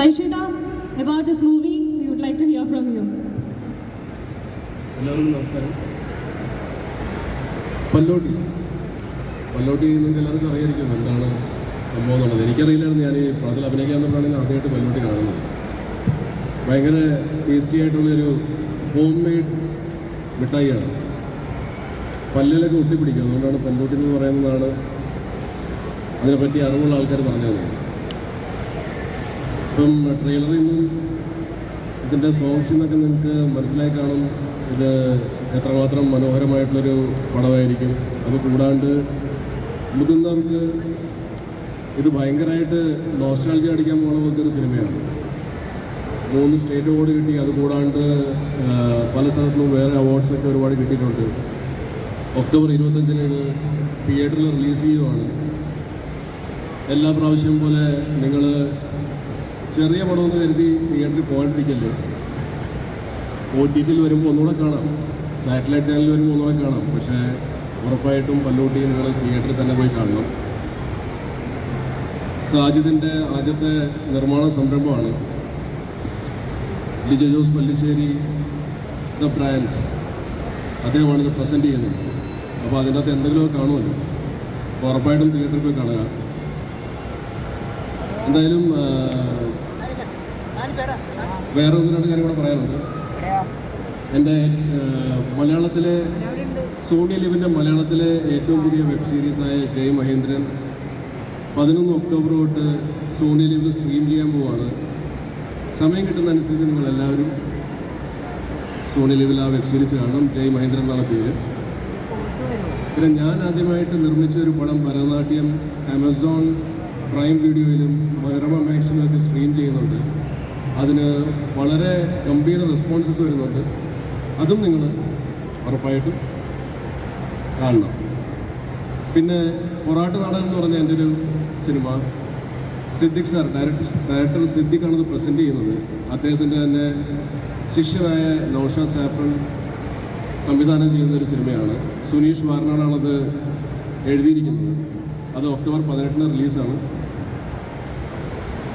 Saishita, about this movie, we would like to hear from you. എല്ലാവർക്കും നമസ്കാരം. പല്ലോട്ടി. പല്ലോട്ടി നിങ്ങൾക്ക് എല്ലാവർക്കും അറിയായിരിക്കും എന്താണ് സംഭവം എന്നുള്ളത്. എനിക്കറിയില്ലായിരുന്നു ഞാൻ ഈ പടത്തിൽ അഭിനയിക്കാൻ വന്നപ്പോഴാണ് ഞാൻ ആദ്യമായിട്ട് പല്ലോട്ടി കാണുന്നത്. ഭയങ്കര ടേസ്റ്റി ആയിട്ടുള്ളൊരു ഹോം മെയ്ഡ് മിഠായിയാണ്. പല്ലിലൊക്കെ ഒട്ടിപ്പിടിക്കും. അതുകൊണ്ടാണ് പല്ലോട്ടി എന്ന് പറയുന്നതാണ് അതിനെപ്പറ്റി അറിവുള്ള ആൾക്കാർ പറഞ്ഞു തന്നത് ഇപ്പം ട്രെയിലറിൽ നിന്നും ഇതിന്റെ സോങ്സിൽ നിന്നൊക്കെ നിങ്ങൾക്ക് മനസ്സിലായി കാണും. ഇത് എത്രമാത്രം മനോഹരമായിട്ടുള്ളൊരു പടമായിരിക്കും. അത് കൂടാണ്ട് മുതിർന്നവർക്ക് ഇത് ഭയങ്കരമായിട്ട് നോസ്റ്റാൾജി അടിക്കാൻ പോകുന്ന പോലത്തെ ഒരു സിനിമയാണ്. മൂന്ന് സ്റ്റേറ്റ് അവാർഡ് കിട്ടി. അത് കൂടാണ്ട് ആ, പല സ്ഥലത്തുനിന്നും വേറെ അവാർഡ്സൊക്കെ ഒരുപാട് കിട്ടിയിട്ടുണ്ട്. ഒക്ടോബർ ഇരുപത്തഞ്ചിന് ഇത് തിയേറ്ററിൽ റിലീസ് ചെയ്യുവാണ്. എല്ലാ പ്രാവശ്യം പോലെ നിങ്ങൾ ചെറിയ പടമെന്ന് കരുതി തിയേറ്ററിൽ പോകാണ്ടിരിക്കല്ലേ? ഒ ടി ടിയിൽ വരുമ്പോൾ ഒന്നുകൂടെ കാണാം. സാറ്റലൈറ്റ് ചാനലിൽ വരുമ്പോൾ ഒന്നുകൂടെ കാണാം. പക്ഷേ ഉറപ്പായിട്ടും പല്ലൂട്ടി നിങ്ങൾ തിയേറ്ററിൽ തന്നെ പോയി കാണണം. സാജിദിന്റെ ആദ്യത്തെ നിർമ്മാണ സംരംഭമാണ്. Lijo Jose Pellissery the brand. അദ്ദേഹമാണ് ഇത് പ്രസന്റ് ചെയ്യുന്നത്. അപ്പോൾ അതിന്റെ അകത്ത് എന്തെങ്കിലുമൊക്കെ കാണുമല്ലോ. അപ്പോൾ ഉറപ്പായിട്ടും തിയേറ്ററിൽ പോയി കാണുക. എന്തായാലും വേറെ ഒന്ന് രണ്ട് കാര്യം കൂടെ പറയാനുണ്ട് എന്റെ മലയാളത്തിലെ സോണി ലിവിന്റെ മലയാളത്തിലെ ഏറ്റവും പുതിയ വെബ് സീരീസായ ജയ് മഹേന്ദ്രൻ പതിനൊന്ന് ഒക്ടോബർ തൊട്ട് സോണി ലിവിൽ സ്ട്രീം ചെയ്യാൻ പോവാണ്. സമയം കിട്ടുന്ന അനുസരിച്ച് നിങ്ങൾ എല്ലാവരും സോണി ലിവിൽ ആ വെബ് സീരീസ് കാണണം. ജയ് മഹേന്ദ്രൻ എന്നാണ് പേര്. പിന്നെ ഞാൻ ആദ്യമായിട്ട് നിർമ്മിച്ച ഒരു പടം ഭരതനാട്യം ആമസോൺ പ്രൈം വീഡിയോയിലും മനോരമ മാക്സിലും ഒക്കെ സ്ട്രീം ചെയ്യുന്നുണ്ട്. അതിന് വളരെ ഗംഭീര റെസ്പോൺസസ് വരുന്നുണ്ട്. അതും നിങ്ങൾ ഉറപ്പായിട്ടും കാണണം. പിന്നെ പൊറാട്ട് നാടകം എന്ന് പറഞ്ഞ എന്റെ ഒരു cinema Siddique sir director director സിദ്ദിഖാണ് ഇത് പ്രസന്റ് ചെയ്യുന്നത്. അദ്ദേഹത്തിന്റെ തന്നെ ശിഷ്യനായ നൌഷാ സാഫ്രൻ സംവിധാനം ചെയ്യുന്ന ഒരു സിനിമയാണ് സുനീഷ് വാർണാണത് എഴുതിയിരിക്കുന്നത്. അത് ഒക്ടോബർ പതിനെട്ടിന് റിലീസാണ്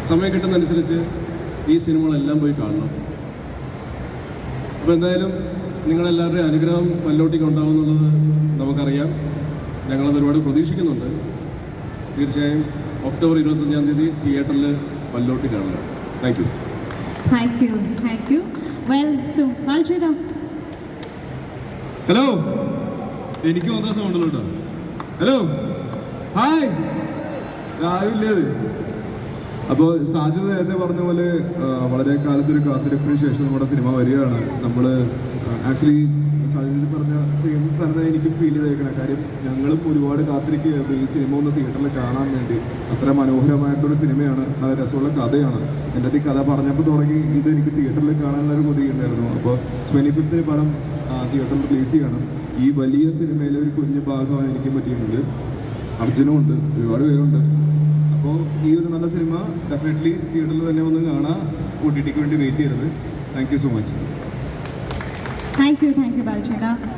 സമയം കിട്ടുന്നതനുസരിച്ച് ഈ സിനിമകളെല്ലാം പോയി കാണണം. അപ്പോൾ എന്തായാലും നിങ്ങളെല്ലാവരുടെയും അനുഗ്രഹം പല്ലോട്ടിക്ക് ഉണ്ടാവും എന്നുള്ളത് നമുക്കറിയാം. ഞങ്ങളത് ഒരുപാട് പ്രതീക്ഷിക്കുന്നുണ്ട്. തീർച്ചയായും ഒക്ടോബർ ഇരുപത്തഞ്ചാം തീയതി തിയേറ്ററിൽ പല്ലോട്ടി കാണുക thank you Thank you, thank you. Well, so, hello എനിക്ക് മാത്രം സൗണ്ട് കേട്ടോ. ഹലോ ഹായ് ആരുമില്ലേ അപ്പോൾ സാജിദ് നേരത്തെ പറഞ്ഞ പോലെ വളരെ കാലത്തൊരു കാത്തിരിപ്പിന് ശേഷം നമ്മുടെ സിനിമ വരികയാണ്. നമ്മൾ ആക്ച്വലി സാജിദ് പറഞ്ഞ സെയിം സ്ഥലത്ത് എനിക്കും ഫീൽ ചെയ്തേക്കണം. കാര്യം ഞങ്ങളും ഒരുപാട് കാത്തിരിക്കുകയായിരുന്നു. ഈ സിനിമ ഒന്ന് തിയേറ്ററിൽ കാണാൻ വേണ്ടി. അത്ര മനോഹരമായിട്ടൊരു സിനിമയാണ്. നല്ല രസമുള്ള കഥയാണ്. എന്റെ ഈ കഥ പറഞ്ഞപ്പോൾ തുടങ്ങി ഇത് എനിക്ക് തിയേറ്ററിൽ കാണാനുള്ള ഒരു കൊതിയുണ്ടായിരുന്നു. അപ്പോൾ ട്വന്റി ഫിഫ്തിന് പടം തിയേറ്ററിൽ റിലീസ് ചെയ്യണം. ഈ വലിയ സിനിമയിലെ ഒരു കുഞ്ഞു ഭാഗമാണ് എനിക്ക് പറ്റിയിട്ടുണ്ട്. അർജുനും ഉണ്ട് ഒരുപാട് പേരുണ്ട്. അപ്പോൾ ഈ ഒരു നല്ല സിനിമ ഡെഫിനറ്റ്ലി തിയേറ്ററിൽ തന്നെ വന്ന് കാണാം ഒ ടി ടിക്ക് വേണ്ടി വെയിറ്റ് ചെയ്യരുത് thank you so much thank you thank you Balchita.